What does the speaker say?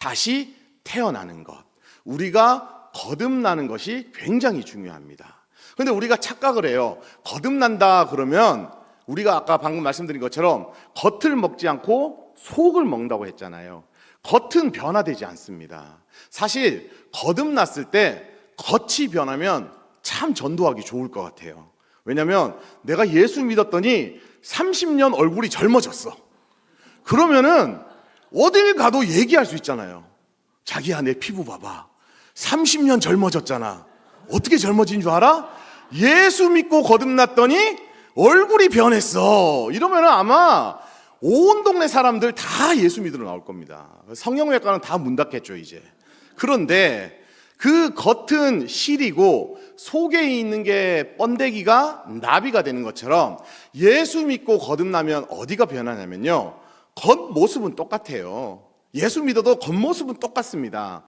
다시 태어나는 것. 우리가 거듭나는 것이 굉장히 중요합니다. 근데 우리가 착각을 해요. 거듭난다 그러면 우리가 아까 방금 말씀드린 것처럼 겉을 먹지 않고 속을 먹는다고 했잖아요. 겉은 변화되지 않습니다. 사실 거듭났을 때 겉이 변하면 참 전도하기 좋을 것 같아요. 왜냐하면 내가 예수 믿었더니 30년 얼굴이 젊어졌어. 그러면은 어딜 가도 얘기할 수 있잖아요. 자기야 내 피부 봐봐. 30년 젊어졌잖아. 어떻게 젊어진 줄 알아? 예수 믿고 거듭났더니 얼굴이 변했어. 이러면은 아마 온 동네 사람들 다 예수 믿으러 나올 겁니다. 성형외과는 다 문 닫겠죠, 이제. 그런데 그 겉은 실이고 속에 있는 게 번데기가 나비가 되는 것처럼 예수 믿고 거듭나면 어디가 변하냐면요. 겉모습은 똑같아요. 예수 믿어도 겉모습은 똑같습니다.